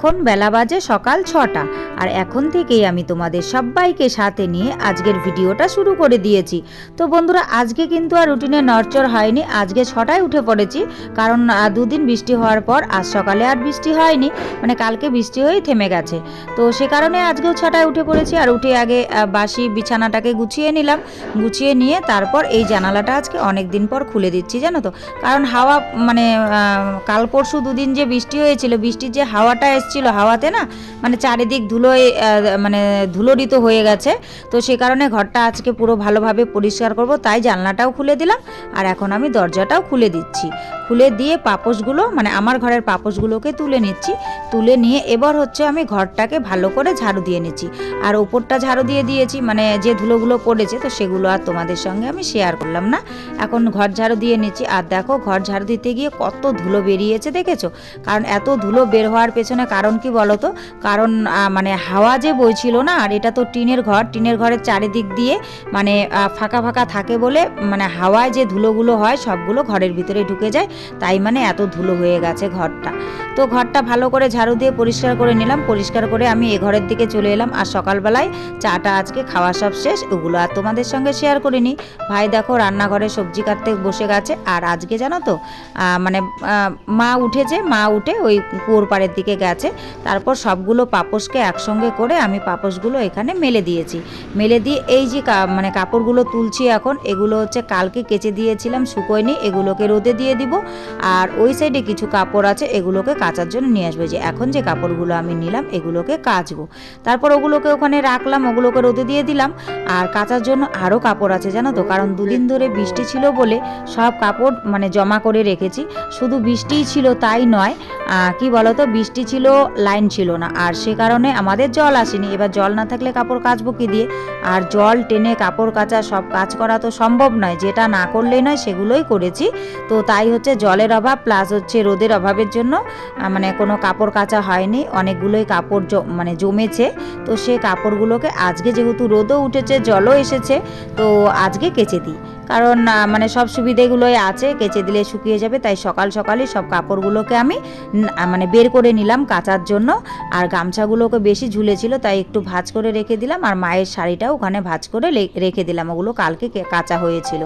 এখন বেলা বাজে সকাল ছটা। আর এখন থেকেই আমি তোমাদের সবাইকে সাথে নিয়ে আজকের ভিডিওটা শুরু করে দিয়েছি। তো বন্ধুরা, আজকে কিন্তু আর রুটিনে নড়চড় হয়নি। আজকে ছটায় উঠে পড়েছি। কারণ দুদিন বৃষ্টি হওয়ার পর আজ সকালে আর বৃষ্টি হয়নি। মানে কালকে বৃষ্টি হয়েই থেমে গেছে। তো সে কারণে আজকেও ছটায় উঠে পড়েছি। আর উঠে আগে বাসি বিছানাটাকে গুছিয়ে নিলাম। গুছিয়ে নিয়ে তারপর এই জানালাটা আজকে অনেক দিন পর খুলে দিচ্ছি, জানো তো। কারণ হাওয়া মানে কাল পরশু দুদিন যে বৃষ্টি হয়েছিল, বৃষ্টির যে হাওয়াটা এসছিল হাওয়াতে না মানে চারিদিক ধুলোয় মানে ধুলোরিত হয়ে গেছে। তো সে কারণে ঘরটা আজকে পুরো ভালোভাবে পরিষ্কার করব, তাই জানলাটাও খুলে দিলাম, আর এখন আমি দরজাটাও খুলে দিচ্ছি। খুলে দিয়ে পাপোশগুলো মানে আমার ঘরের পাপোশগুলোকে তুলে নিচ্ছি। তুলে নিয়ে এবার হচ্ছে আমি ঘরটাকে ভালো করে ঝাড়ু দিয়ে নিচ্ছি। আর ওপরটা ঝাড়ু দিয়ে দিয়েছি মানে যে ধুলোগুলো পড়েছে, তো সেগুলো আর তোমাদের সঙ্গে আমি শেয়ার করলাম না। এখন ঘর ঝাড়ু দিয়ে নিচ্ছি, আর দেখো ঘর ঝাড়ু দিতে গিয়ে কত ধুলো বেরিয়েছে, দেখেছ? কারণ এত ধুলো বের হওয়ার পেছনে কারণ কি বলো তো কারণ মানে হাওয়া যে বইছিল না, আর এটা তো টিনের ঘর, টিনের ঘরের চারিদিক দিয়ে মানে ফাঁকা ফাঁকা থাকে বলে মানে হাওয়ায় যে ধুলোগুলো হয়, সবগুলো ঘরের ভিতরে ঢুকে যায়। তাই মানে এত ধুলো হয়ে গেছে ঘরটা। তো ঘরটা ভালো করে ঝাড়ু দিয়ে পরিষ্কার করে নিলাম। পরিষ্কার করে আমি এ ঘরের দিকে চলে এলাম। আর সকালবেলায় চাটা আজকে খাওয়া সব শেষ। ওগুলো আর তোমাদের সঙ্গে শেয়ার করিনি। ভাই দেখো রান্নাঘরে সবজি কাটতে বসে গেছে। আর আজকে জানো তো মানে মা উঠেছে। মা উঠে ওই কুয়োর পাড়ের দিকে গেছে। তারপর সবগুলো পাপোশকে একসঙ্গে করে আমি পাপোশগুলো এখানে মেলে দিয়েছি। মেলে দিয়ে এই যে মানে কাপড়গুলো তুলছি এখন, এগুলো হচ্ছে কালকে কেচে দিয়েছিলাম শুকোয়নি, এগুলোকে রোদে দিয়ে দিব। আর ওই সাইডে কিছু কাপড় আছে, এগুলোকে কাচার জন্য নিয়ে আসবে। যে এখন যে কাপড়গুলো আমি নিলাম, এগুলোকে কাচবো। তারপর ওগুলোকে ওখানে রাখলাম, ওগুলোকে রোদে দিয়ে দিলাম। আর কাচার জন্য আরও কাপড় আছে, জানো তো? কারণ দুদিন ধরে বৃষ্টি ছিল বলে সব কাপড় মানে জমা করে রেখেছি। শুধু বৃষ্টিই ছিল তাই নয় কি বলতো? বৃষ্টি ছিল লাইন ছিল না। আর সে কারণে আমাদের জল আসেনি। এবার জল না থাকলে কাপড় কাচবো কি দিয়ে? আর জল, টেনে কাপড় কাচা, সব কাজ করা তো সম্ভব নয়। যেটা না করলেই নয়, সেগুলোই করেছি। তো তাই হচ্ছে জলের অভাব প্লাস হচ্ছে রোদের অভাবের জন্য মানে কোনো কাপড় কাচা হয়নি। অনেকগুলোই কাপড় মানে জমেছে। তো সে কাপড়গুলোকে আজকে যেহেতু রোদও উঠেছে, জলও এসেছে, তো আজকে কেচে দিই। কারণ মানে সব সুবিধেগুলোই আছে, কেচে দিলে শুকিয়ে যাবে, তাই সকাল সকালই সব কাপড়গুলোকে আমি মানে বের করে নিলাম কাচার জন্য। আর গামছাগুলোকে বেশি ঝুলেছিল, তাই একটু ভাজ করে রেখে দিলাম। আর মায়ের শাড়িটাও ওখানে ভাজ করে রেখে দিলাম। ওগুলো কালকে কাচা হয়েছিল।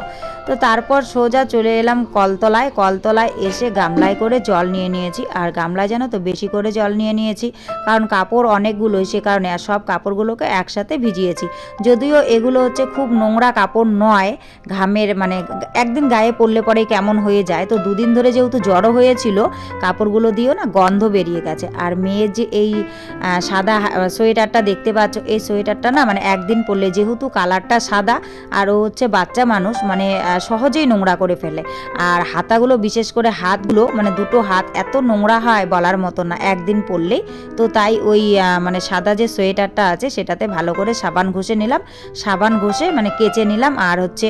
তো তারপর সোজা চলে এলাম কলতলায়। কলতলায় এসে গামলায় করে জল নিয়ে নিয়েছি। আর গামলায় যেন তো বেশি করে জল নিয়ে নিয়েছি। কারণ কাপড় অনেকগুলো সে কারণে আর সব কাপড়গুলোকে একসাথে ভিজিয়েছি। যদিও এগুলো হচ্ছে খুব নোংরা কাপড় নয়। ঘামের মানে একদিন গায়ে পড়লে পরে কেমন হয়ে যায়। তো দুদিন ধরে যেহেতু জড়ো হয়েছিল, কাপড়গুলো দিয়েও না গন্ধ বেরিয়ে গেছে। আর মেয়ের যে এই সাদা সোয়েটারটা দেখতে পাচ্ছ, এই সোয়েটারটা না মানে একদিন পরলে যেহেতু কালারটা সাদা, আর ও হচ্ছে বাচ্চা মানুষ মানে সহজেই নোংরা করে ফেলে। আর হাতাগুলো বিশেষ করে হাতগুলো মানে দুটো হাত এত নোংরা হয় বলার মতো না, একদিন পরলেই। তো তাই ওই মানে সাদা যে সোয়েটারটা আছে, সেটাতে ভালো করে সাবান ঘষে নিলাম। সাবান ঘষে মানে কেচে নিলাম, আর হচ্ছে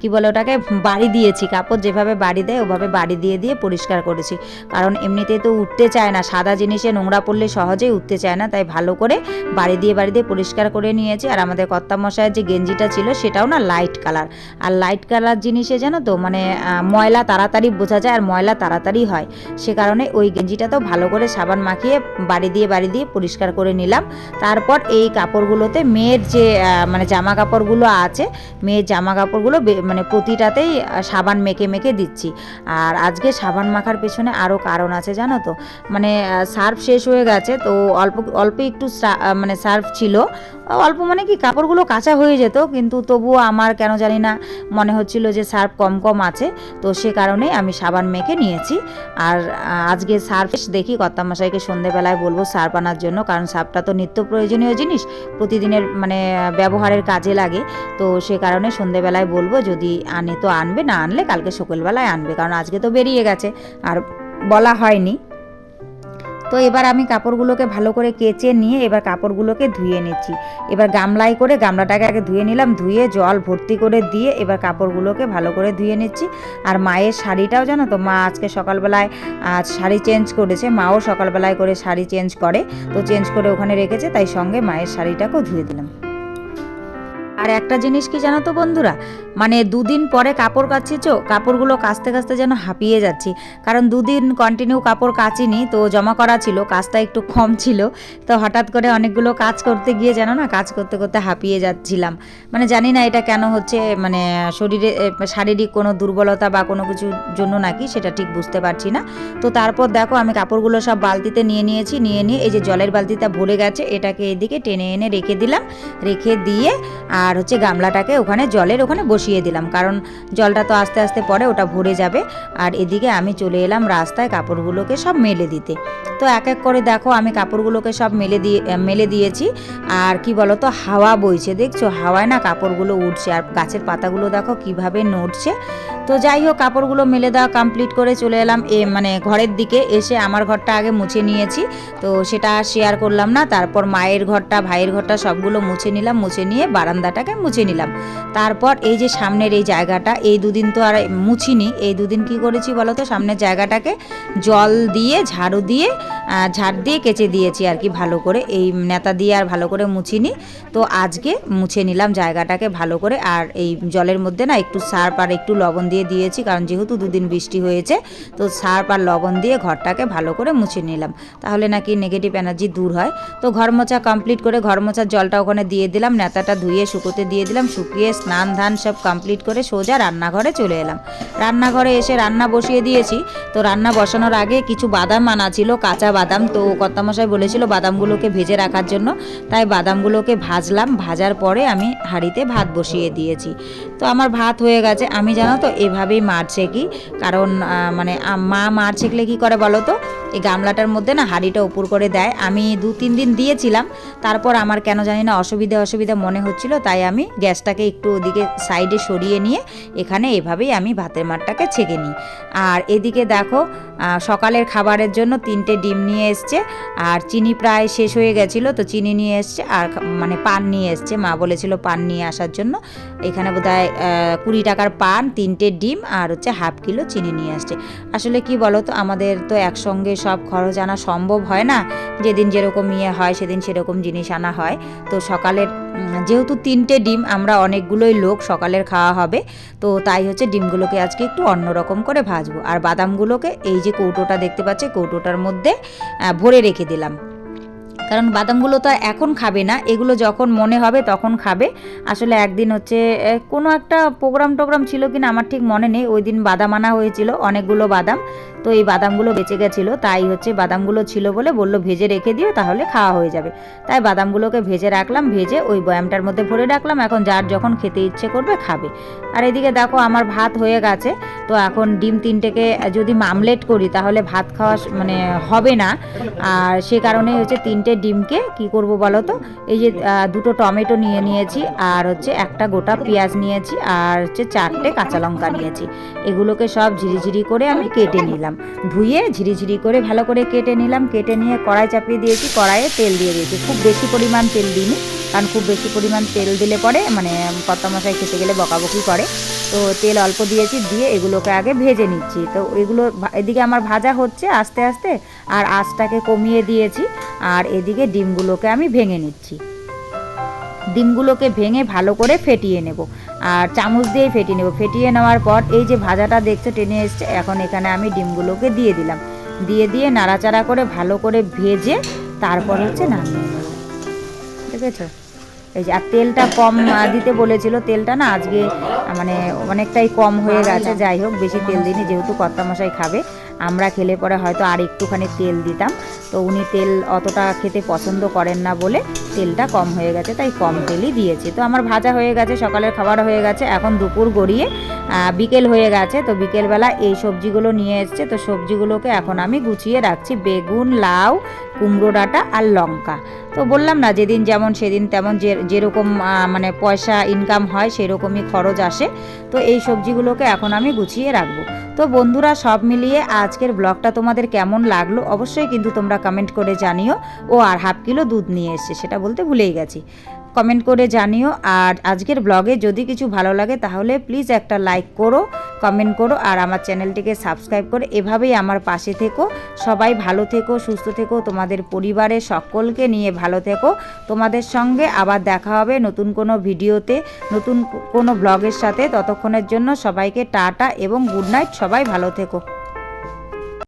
কি বলে ওটাকে, বাড়ি দিয়েছি। কাপড় যেভাবে বাড়ি দেয়, ওভাবে বাড়ি দিয়ে দিয়ে পরিষ্কার করেছি। কারণ এমনিতে তো উঠতে চায় না, সাদা জিনিসে নোংরা পড়লে সহজেই উঠতে চায় না, তাই ভালো করে বাড়ি দিয়ে বাড়ি দিয়ে পরিষ্কার করে নিয়েছি। আর আমাদের কর্তামশায়ের যে গেঞ্জিটা ছিল, সেটাও না লাইট কালার আর লাইট কালার জিনিসে জানো তো মানে ময়লা তাড়াতাড়ি বোঝা যায়, আর ময়লা তাড়াতাড়ি হয়। সে কারণে ওই গেঞ্জিটা তো ভালো করে সাবান মাখিয়ে বাড়ি দিয়ে বাড়ি দিয়ে পরিষ্কার করে নিলাম। তারপর এই কাপড়গুলোতে মেয়ের যে মানে জামা কাপড়গুলো আছে, মেয়ের জামা কাপড়গুলো মানে প্রতিটাতেই সাবান মেখে মেখে দিচ্ছি। আর আজকে সাবান মাখার পেছনে আরও কারণ আছে জানো তো? মানে সার্ফ শেষ হয়ে গেছে, তো অল্প অল্প একটু মানে সার্ফ ছিল। অল্প মানে কি কাপড়গুলো কাঁচা হয়ে যেত, কিন্তু তবুও আমার কেন জানি না মনে হচ্ছিল যে সার্ফ কম কম আছে, তো সে কারণে আমি সাবান মেখে নিয়েছি। আর আজকে সার্ফ দেখি, কর্তামশাইকে সন্ধেবেলায় বলব সার্ফ আনার জন্য, কারণ সার্ফটা তো নিত্য প্রয়োজনীয় জিনিস, প্রতিদিনের মানে ব্যবহারের কাজে লাগে, তো সে কারণে সন্ধেবেলায় বলব যদি আনে তো আনবে, না আনলে কালকে সকালবেলায় আনবে, কারণ আজকে তো বেরিয়ে গেছে, আর বলা হয়নি। তো এবার আমি কাপড়গুলোকে ভালো করে কেচে নিয়ে এবার কাপড়গুলোকে ধুয়ে নিচ্ছি। এবার গামলায় করে গামলাটাকে আগে ধুয়ে নিলাম, ধুয়ে জল ভর্তি করে দিয়ে এবার কাপড়গুলোকে ভালো করে ধুয়ে নিচ্ছি। আর মায়ের শাড়িটাও জানো তো, মা আজকে সকালবেলায় শাড়ি চেঞ্জ করেছে, মাও সকালবেলায় করে শাড়ি চেঞ্জ করে, তো চেঞ্জ করে ওখানে রেখেছে, তাই সঙ্গে মায়ের শাড়িটাকেও ধুয়ে দিলাম। আর একটা জিনিস কি জানো তো বন্ধুরা মানে দুদিন পরে কাপড় কাচ্ছি কাপড়গুলো কাচতে কাচতে যেন হাঁপিয়ে যাচ্ছি। কারণ দুদিন কন্টিনিউ কাপড় কাচিনি, তো জমা করা ছিল, কাজটা একটু কম ছিল। তো হঠাৎ করে অনেকগুলো কাজ করতে গিয়ে যেন না, কাজ করতে করতে হাঁপিয়ে যাচ্ছিলাম। মানে জানি না এটা কেন হচ্ছে মানে শরীরে শারীরিক কোনো দুর্বলতা বা কোনো কিছুর জন্য নাকি, সেটা ঠিক বুঝতে পারছি না। তো তারপর দেখো, আমি কাপড়গুলো সব বালতিতে নিয়ে নিয়েছি, নিয়ে নিয়ে এই যে জলের বালতিটা ভরে গেছে, এটাকে এদিকে টেনে এনে রেখে দিলাম। রেখে দিয়ে আর হচ্ছে গামলাটাকে ওখানে, জলের ওখানে বসিয়ে দিলাম, কারণ জলটা তো আস্তে আস্তে পরে ওটা ভরে যাবে। আর এদিকে আমি চলে এলাম রাস্তায় কাপড়গুলোকে সব মেলে দিতে। তো এক এক করে দেখো আমি কাপড়গুলোকে সব মেলে দিয়ে, মেলে দিয়েছি। আর কি বলো তো হাওয়া বইছে, দেখছ? হাওয়ায় না কাপড়গুলো উঠছে। আর গাছের পাতাগুলো দেখো কীভাবে নড়ছে। তো যাই হোক, কাপড়গুলো মেলে দেওয়া কমপ্লিট করে চলে এলাম এ মানে ঘরের দিকে। এসে আমার ঘরটা আগে মুছে নিয়েছি। তো সেটা শেয়ার করলাম না। তারপর মায়ের ঘরটা, ভাইয়ের ঘরটা সবগুলো মুছে নিলাম, মুছে নিয়ে বারান্দাটাকে মুছে নিলাম। তারপর এই যে সামনের এই জায়গাটা, এই দুদিন তো আর মুছিনি। এই দুদিন কি করেছি বলো তো? সামনের জায়গাটাকে জল দিয়ে, ঝাড়ু দিয়ে ঝাড় দিয়ে কেচে দিয়েছি আর কি ভালো করে। এই নেতা দিয়ে আর ভালো করে মুছিনি। তো আজকে মুছে নিলাম জায়গাটাকে ভালো করে। আর এই জলের মধ্যে না একটু সার্প আর একটু লবণ দিয়ে দিয়েছি, কারণ যেহেতু দুদিন বৃষ্টি হয়েছে, তো সার্প আর লবণ দিয়ে ঘরটাকে ভালো করে মুছে নিলাম। তাহলে নাকি নেগেটিভ এনার্জি দূর হয়। তো ঘর মোছা কমপ্লিট করে ঘর মোছার জলটা ওখানে দিয়ে দিলাম, নেতাটা ধুয়ে শুকোতে দিয়ে দিলাম, শুকিয়ে স্নান ধান সব কমপ্লিট করে সোজা রান্নাঘরে চলে এলাম। রান্নাঘরে এসে রান্না বসিয়ে দিয়েছি। তো রান্না বসানোর আগে কিছু বাদাম আনা ছিল, কাঁচা বাদাম। তো কর্তামশাই বলেছিল বাদামগুলোকে ভেজে রাখার জন্য। তাই বাদামগুলোকে ভাজলাম, ভাজার পরে আমি হাঁড়িতে ভাত বসিয়ে দিয়েছি। তো আমার ভাত হয়ে গেছে। আমি জানো তো এভাবেই মার ছেঁকি কারণ মানে মা মার ছেঁকলে কী করে বলো তো? এই গামলাটার মধ্যে না হাঁড়িটা উপর করে দেয়। আমি দু তিন দিন দিয়েছিলাম, তারপর আমার কেন জানি না অসুবিধা অসুবিধা মনে হচ্ছিল, তাই আমি গ্যাসটাকে একটু ওদিকে সাইডে সরিয়ে নিয়ে এখানে এভাবেই আমি ভাতের মাঠটাকে ছেঁকে নিই। আর এদিকে দেখো সকালের খাবারের জন্য তিনটে ডিম নিয়ে এসছে, আর চিনি প্রায় শেষ হয়ে গেছিল, তো চিনি নিয়ে এসছে, আর মানে পান নিয়ে এসছে। মা বলেছিল পান নিয়ে আসার জন্য। এখানে বোধহয় কুড়ি টাকার পান, তিনটে ডিম, আর হচ্ছে হাফ কিলো চিনি নিয়ে আসছে। আসলে কি বলো তো আমাদের তো একসঙ্গে সব খরচ আনা সম্ভব হয় না। যেদিন যেরকম ইয়ে হয়, সেদিন সেরকম জিনিস আনা হয়। তো সকালের যেহেতু তিনটে ডিম, আমরা অনেকগুলোই লোক সকালের খাওয়া হবে। তো তাই হচ্ছে ডিমগুলোকে আজকে একটু অন্যরকম করে ভাজবো। আর বাদামগুলোকে এই যে কৌটোটা দেখতে পাচ্ছে, কৌটোটার মধ্যে ভরে রেখে দিলাম। কারণ বাদামগুলো তো এখন খাবে না। এগুলো যখন মনে হবে তখন খাবে। আসলে একদিন হচ্ছে কোনো একটা প্রোগ্রাম টোগ্রাম ছিল কিনা আমার ঠিক মনে নেই। ওই দিন বাদাম আনা হয়েছিল, অনেকগুলো বাদাম। তো এই বাদামগুলো বেঁচে গেছিল, তাই হচ্ছে বাদামগুলো ছিল বলে বলল, ভেজে রেখে দিও, তাহলে খাওয়া হয়ে যাবে। তাই বাদামগুলোকে ভেজে রাখলাম, ভেজে ওই বয়ামটার মধ্যে ভরে রাখলাম। এখন যার যখন খেতে ইচ্ছে করবে খাবে। আর এদিকে দেখো, আমার ভাত হয়ে গেছে। তো এখন ডিম তিনটেকে যদি মামলেট করি, তাহলে ভাত খাওয়া মানে হবে না। আর সে কারণেই হচ্ছে তিনটে ডিমকে, কি করব বলো তো? এই যে দুটো টমেটো নিয়ে নিয়েছি, আর হচ্ছে একটা গোটা পেঁয়াজ নিয়েছি, আর হচ্ছে চারটে কাঁচা লঙ্কা নিয়েছি। এগুলোকে সব ঝিরিঝিরি করে আমি কেটে নিলাম। ধুয়ে ঝিরিঝিরি করে ভালো করে কেটে নিলাম। কেটে নিয়ে কড়াই চাপিয়ে দিয়েছি, কড়াইয়ে তেল দিয়ে দিয়েছি। খুব বেশি পরিমাণ তেল দিইনি, কারণ খুব বেশি পরিমাণ তেল দিলে পরে মানে কত মশাই খেতে গেলে বকাবকি করে। তো তেল অল্প দিয়েছি, দিয়ে এগুলোকে আগে ভেজে নিচ্ছি। তো এগুলো এদিকে আমার ভাজা হচ্ছে আস্তে আস্তে, আর আঁচটাকে কমিয়ে দিয়েছি, আর এদিকে ডিমগুলোকে আমি ভেঙে নিচ্ছি। ডিমগুলোকে ভেঙে ভালো করে ফেটিয়ে নেব, আর চামচ দিয়ে ফেটিয়ে নেব। ফেটিয়ে নেওয়ার পর এই যে ভাজাটা দেখছ টেনে এসছে, এখন এখানে আমি ডিমগুলোকে দিয়ে দিলাম। দিয়ে দিয়ে নাড়াচাড়া করে ভালো করে ভেজে তারপর হচ্ছে নামিয়ে নেব। দেখেছ? এই যে আর তেলটা কম দিতে বলেছিল তেলটা না আজকে মানে অনেকটাই কম হয়ে গেছে। যাই হোক বেশি তেল দিইনি যেহেতু কর্তামশাই খাবে। আমরা খেলে পরে হয়তো আর একটুখানি তেল দিতাম। তো উনি তেল অতটা খেতে পছন্দ করেন না বলে তেলটা কম হয়ে গেছে তাই কম তেলই দিয়েছি। তো আমার ভাজা হয়ে গেছে সকালের খাবার হয়ে গেছে এখন দুপুর গড়িয়ে বিকেল হয়ে গেছে। তো বিকেলবেলা এই সবজিগুলো নিয়ে এসছে তো সবজিগুলোকে এখন আমি গুছিয়ে রাখছি। বেগুন লাউ কুমড়ো ডাঁটা আর লঙ্কা। তো বললাম না, যেদিন যেমন সেদিন তেমন যে, যেরকম মানে পয়সা ইনকাম হয় সেরকমই খরচ আসে। তো এই সবজিগুলোকে এখন আমি গুছিয়ে রাখব। তো বন্ধুরা, সব মিলিয়ে আজকের ব্লগটা তোমাদের কেমন লাগল অবশ্যই কিন্তু তোমরা কমেন্ট করে জানিও। ও আর হাফ কিলো দুধ নিয়ে এসছে, সেটা বলতে ভুলেই গেছি। কমেন্ট করে জানিও। আর আজকের ব্লগে যদি কিছু ভালো লাগে তাহলে প্লিজ একটা লাইক করো। কমেন্ট করো আর আমার চ্যানেলটিকে সাবস্ক্রাইব করো এভাবেই আমার পাশে থেকো। সবাই ভালো থেকো, সুস্থ থেকো, তোমাদের পরিবারের সকলকে নিয়ে ভালো থেকো। তোমাদের সঙ্গে আবার দেখা হবে নতুন কোনো ভিডিওতে, নতুন কোনো ব্লগের সাথে। ততক্ষণের জন্য সবাইকে টাটা এবং গুড নাইট সবাই ভালো থেকো।